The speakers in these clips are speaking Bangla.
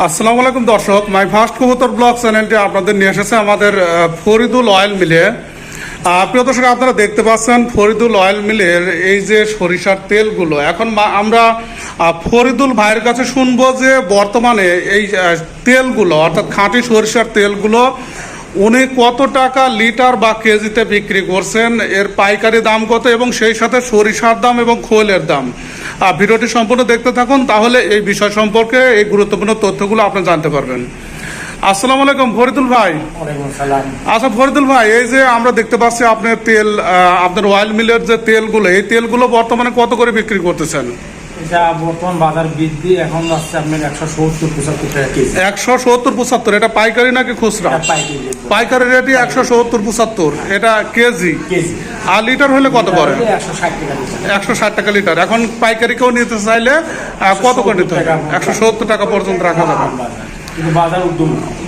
আসসালামু আলাইকুম দর্শক, মাই ফার্স্ট কবুতর ব্লগ চ্যানেলটি আপনাদের নিয়ে এসেছে আমাদের ফরিদুল অয়েল মিলে। প্রিয় দর্শক, আপনারা দেখতে পাচ্ছেন ফরিদুল অয়েল মিলের এই যে সরিষার তেলগুলো। এখন আমরা ফরিদুল ভাইয়ের কাছে শুনব যে বর্তমানে এই তেলগুলো, অর্থাৎ খাঁটি সরিষার তেলগুলো, উনি কত টাকা লিটার বা কেজিতে বিক্রি করছেন, এর পাইকারি দাম কত, এবং সেই সাথে সরিষার দাম এবং খোলের দাম। ভিডিওটি সম্পূর্ণ দেখতে থাকুন তাহলে এই বিষয় সম্পর্কে এই গুরুত্বপূর্ণ তথ্যগুলো আপনি জানতে পারবেন। আসসালামু আলাইকুম ফরিদুল ভাই। আচ্ছা ফরিদুল ভাই এই যে আমরা দেখতে পাচ্ছি আপনার তেল আপনার অয়েল মিলের যে তেলগুলো এই তেলগুলো বর্তমানে কত করে বিক্রি করতেছেন? এটা বর্তমান বাজার বৃদ্ধি এখন আসছে আপনার একশো সত্তর পঁচাত্তর টাকা কেজি। একশো সত্তর পঁচাত্তর এটা পাইকারি নাকি খুচরা? পাইকারি পাইকারি রেটই একশো সত্তর পঁচাত্তর এটা কেজি। কেজি। আর লিটার হলে কত পড়ে একশো ষাট টাকা লিটার। একশো ষাট টাকা লিটার। এখন পাইকারি কেউ নিতে চাইলে কত করে নিতে হবে? একশো সত্তর টাকা পর্যন্ত রাখা যাবে।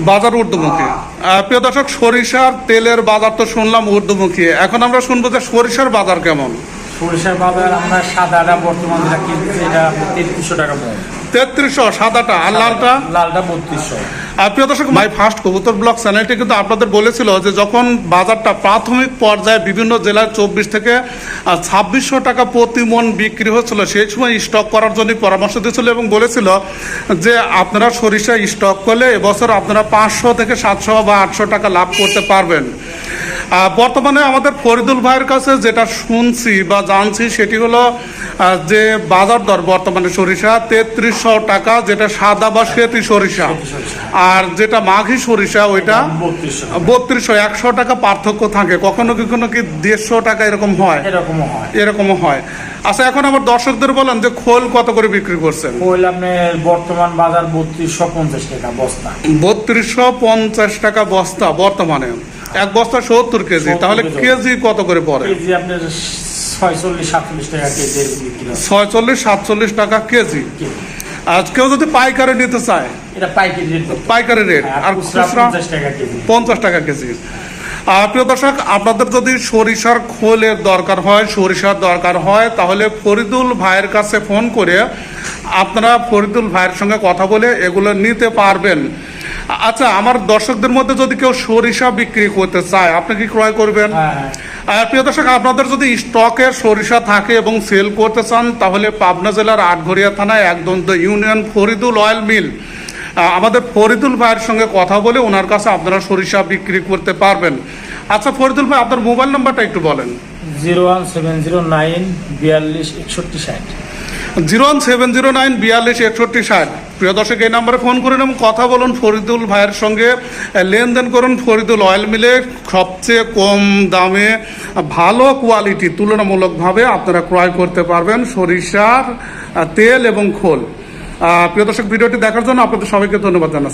বাজার। ঊর্ধ্বমুখী। প্রিয় দর্শক সরিষার তেলের বাজার তো শুনলাম ঊর্ধ্বমুখী। এখন আমরা শুনব যে সরিষার বাজার কেমন। সরিষার বাজার আমরা সাদাটা বর্তমান যেটা কিনছি এটা তেত্রিশশো টাকা মন তেত্রিশশো সাদাটা আর লালটা? লালটা বত্রিশশো। আর প্রিয় দর্শক মাই ফার্স্ট কবুতর ব্লক চ্যানেলটি কিন্তু আপনাদের বলেছিল যে যখন বাজারটা প্রাথমিক পর্যায়ে বিভিন্ন জেলার চব্বিশ থেকে ছাব্বিশশো টাকা প্রতি মন বিক্রি হচ্ছিল সেই সময় স্টক করার জন্য পরামর্শ দিয়েছিল এবং বলেছিল যে আপনারা সরিষা স্টক করলে এবছর আপনারা পাঁচশো থেকে সাতশো বা আটশো টাকা লাভ করতে পারবেন। বর্তমানে আমাদের ফরিদুল ভাইয়ের কাছে যেটা শুনছি বা জানছি সেটি হলো যে বাজার দর বর্তমানে সরিষা তেত্রিশশো টাকা যেটা সাদা বা সেতি সরিষা। আর যেটা মাঘি সরিষা ওইটা বত্রিশশো একশো টাকা পার্থক্য থাকে। কখনো কখনো কি দেড়শো টাকা এরকম হয়? এরকমও হয়। হয়। আচ্ছা এখন আমার দর্শকদের বলেন যে খোল কত করে বিক্রি করছেন? ওইল আপনার বর্তমান বাজার বত্রিশশো পঞ্চাশ টাকা বস্তা। বত্রিশশো পঞ্চাশ টাকা বস্তা বর্তমানে। এক বস্তা সত্তর কেজি তাহলে কেজি। কত করে পড়ে? কেজি আপনার ছয়চল্লিশ সাতচল্লিশ টাকা কেজি বিক্রি হয় ছয়চল্লিশ সাতচল্লিশ টাকা কেজি। কেজি। যদি পাইকারি নিতে চায়? এটা পাইকারি রেট পাইকারি রেট। আর খুচরা খুচরা পঞ্চাশ টাকা কেজি। পঞ্চাশ টাকা কেজি। আর প্রিয় দর্শক আপনাদের যদি সরিষার খোলের দরকার হয় সরিষার দরকার হয় তাহলে ফরিদুল ভাইয়ের কাছে ফোন করে আপনারা ফরিদুল ভাইয়ের সঙ্গে কথা বলে এগুলো নিতে পারবেন। আচ্ছা আমার দর্শকদের মধ্যে যদি কেউ সরিষা বিক্রি করতে চায় আপনি কি ক্রয় করবেন? হ্যাঁ হ্যাঁ। আর প্রিয় দর্শক আপনাদের যদি স্টকের সরিষা থাকে এবং সেল করতে চান তাহলে পাবনা জেলার আটঘরিয়া থানায় একদম the union Faridul oil mill. আমাদের ফরিদুল ভাইয়ের সঙ্গে কথা বলে ওনার কাছে আপনারা সরিষা বিক্রি করতে পারবেন। আচ্ছা ফরিদুল ভাই আপনার মোবাইল নাম্বারটা একটু বলেন। Zero one seven zero nine বিয়াল্লিশ একষট্টি ষাট। Zero one seven zero nine বিয়াল্লিশ একষট্টি ষাট। প্রিয় দর্শক, এই নাম্বারে ফোন করুন এবং কথা বলুন ফরিদুল ভাইয়ের সঙ্গে। লেনদেন করুন ফরিদুল অয়েল মিলে। সবচেয়ে কম দামে ভালো কোয়ালিটি তুলনামূলকভাবে আপনারা ক্রয় করতে পারবেন সরিষার তেল এবং খোল। প্রিয় দর্শক, ভিডিওটি দেখার জন্য আপনাদের সবাইকে ধন্যবাদ জানাচ্ছি।